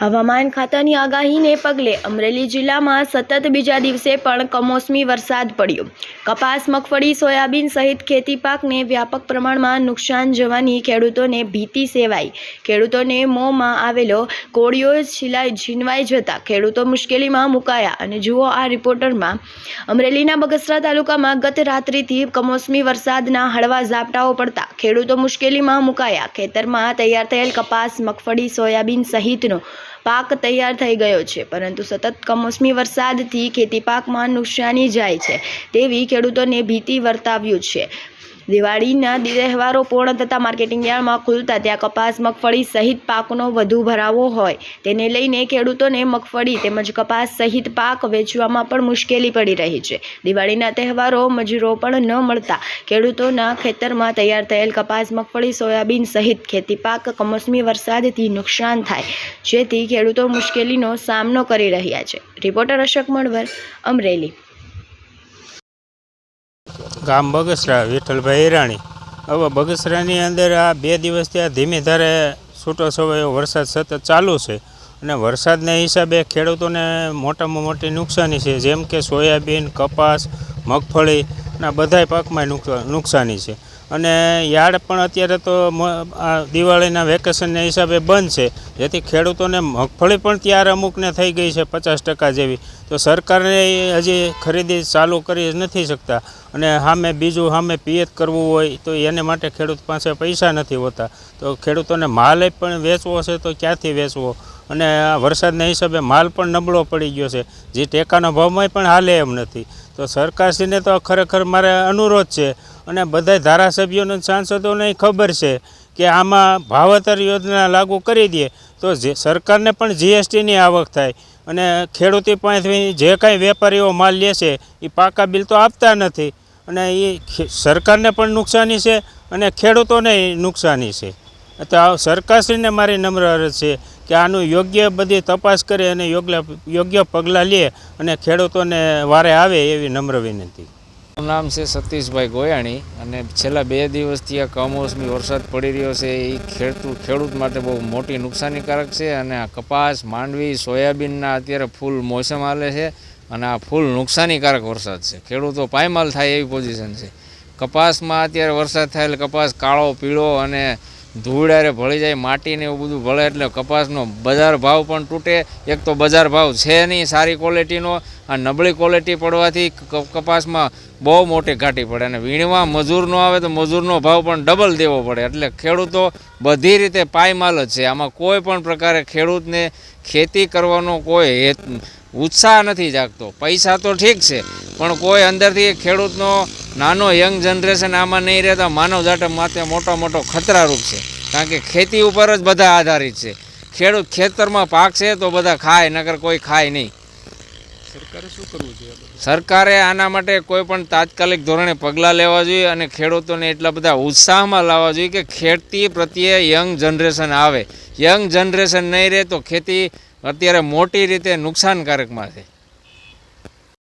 હવામાન ખાતાની આગાહીને પગલે અમરેલી જિલ્લામાં સતત બીજા દિવસે પણ કમોસમી વરસાદ પડ્યો. કપાસ, મગફળી, સોયાબીન સહિત ખેતી પાકને વ્યાપક પ્રમાણમાં નુકસાન જવાની ખેડૂતોને ભીતિ સેવાઈ. ખેડૂતોને મોંમાં આવેલો કોળિયો છીલાઈ છીનવાઈ જતા ખેડૂતો મુશ્કેલીમાં મુકાયા અને જુઓ આ રિપોર્ટરમાં, અમરેલીના બગસરા તાલુકામાં ગત રાત્રિથી કમોસમી વરસાદના હળવા ઝાપટાઓ પડતા ખેડૂતો મુશ્કેલીમાં મુકાયા. ખેતરમાં તૈયાર થયેલ કપાસ, મગફળી, સોયાબીન સહિતનો પાક તૈયાર થઈ ગયો છે. પરંતુ સતત કમોસમી વરસાદથી ખેતી પાકમાં નુકસાની જાય છે તેવી ખેડૂતોને ભીતિ વર્તાવ્યું છે. દિવાળીના તહેવારો પૂર્ણ થતાં માર્કેટિંગ યાર્ડમાં ખુલતા ત્યાં કપાસ, મગફળી સહિત પાકનો વધુ ભરાવો હોય. તેને લઈને ખેડૂતોને મગફળી તેમજ કપાસ સહિત પાક વેચવામાં પણ મુશ્કેલી પડી રહી છે. દિવાળીના તહેવારો મજૂરો પણ ન મળતા ખેડૂતોના ખેતરમાં તૈયાર થયેલ કપાસ, મગફળી, સોયાબીન સહિત ખેતી પાક કમોસમી વરસાદથી નુકસાન થાય, જેથી ખેડૂતો મુશ્કેલીનો સામનો કરી રહ્યા છે. રિપોર્ટર અશોક મળવર અમરેલી. ગામ બગસરા, વિઠ્ઠલભાઈ હિરાણી હવે બગસરાની અંદર આ બે દિવસથી આ ધીમી ધારે છૂટો છવાયો, વરસાદ સતત ચાલુ છે. અને વરસાદના હિસાબે ખેડૂતોને મોટામાં મોટી નુકસાની છે. જેમ કે સોયાબીન, કપાસ, મગફળી ના બધાય પાકમાં નુકસાની છે. અને યાર્ડ પણ અત્યારે તો દિવાળીના વેકેશનના હિસાબે બંધ છે. જેથી ખેડૂતોને મગફળી પણ ત્યાર અમુકને થઈ ગઈ છે પચાસ ટકા જેવી. તો સરકારને હજી ખરીદી ચાલુ કરી નથી શકતા. અને સામે બીજું સામે પિયત કરવું હોય તો એને માટે ખેડૂત પાસે પૈસા નથી હોતા. તો ખેડૂતોને માલ પણ વેચવો છે તો ક્યાંથી વેચવો? અને વરસાદના હિસાબે માલ પણ નબળો પડી ગયો છે. જે ટેકાના ભાવમાં પણ હાલે એમ નથી. તો સરકારશ્રીને તો ખરેખર મારે અનુરોધ છે. અને બધા ધારાસભ્યોને સાંસદોને ખબર છે કે આમાં ભાવતર યોજના લાગુ કરી દે તો જે સરકારને પણ જીએસટીની આવક થાય. અને ખેડૂતી પાસેથી જે કાંઈ વેપારીઓ માલ લે છે એ પાકા બિલ તો આપતા નથી. અને એ સરકારને પણ નુકસાની છે અને ખેડૂતોને નુકસાની છે. તો સરકારશ્રીને મારી નમ્ર અરજ છે કે આનું યોગ્ય બધી તપાસ કરે અને યોગ્ય યોગ્ય પગલાં લે અને ખેડૂતોને વારે આવે એવી નમ્ર વિનંતી. નામ છે સતીશભાઈ ગોયાણી અને છેલ્લા બે દિવસથી આ કમોસમી વરસાદ પડી રહ્યો છે. એ ખેડૂત ખેડૂત માટે બહુ મોટી નુકસાનીકારક છે અને આ કપાસ, માંડવી, સોયાબીનના અત્યારે ફૂલ મોસમ હાલે છે અને આ ફૂલ નુકસાનીકારક વરસાદ છે. ખેડૂતો પાયમાલ થાય એવી પોઝિશન છે. કપાસમાં અત્યારે વરસાદ થાય એટલે કપાસ કાળો, પીળો અને ધૂળારે ભળી જાય માટીને એવું બધું ભળે એટલે કપાસનો બજાર ભાવ પણ તૂટે. એક તો બજાર ભાવ છે નહીં સારી ક્વોલિટીનો આ નબળી ક્વોલિટી પડવાથી કપાસમાં બહુ મોટી ઘાટી પડે અને વીણવા મજૂર ન આવે તો મજૂરનો ભાવ પણ ડબલ દેવો પડે. એટલે ખેડૂતો બધી રીતે પાયમાલ જ છે. આમાં કોઈ પણ પ્રકારે ખેડૂતને ખેતી કરવાનો કોઈ ઉત્સાહ નથી જાગતો. પૈસા તો ઠીક છે, પણ કોઈ અંદરથી ખેડૂતનો નાનો યંગ જનરેશન આમાં નહીં રહેતા માનવ જાટ માટે મોટો મોટો ખતરારૂપ છે. કારણ કે ખેતી ઉપર જ બધા આધારિત છે. ખેડૂત ખેતરમાં પાક છે તો બધા ખાય નકર કોઈ ખાય નહીં. શું કરવું સરકારે આના માટે કોઈ પણ તાત્કાલિક ધોરણે પગલાં લેવા જોઈએ અને ખેડૂતોને એટલા બધા ઉત્સાહમાં લાવવા જોઈએ કે ખેતી પ્રત્યે યંગ જનરેશન આવે. યંગ જનરેશન નહીં રહે તો ખેતી અત્યારે મોટી રીતે નુકસાનકારકમાં છે.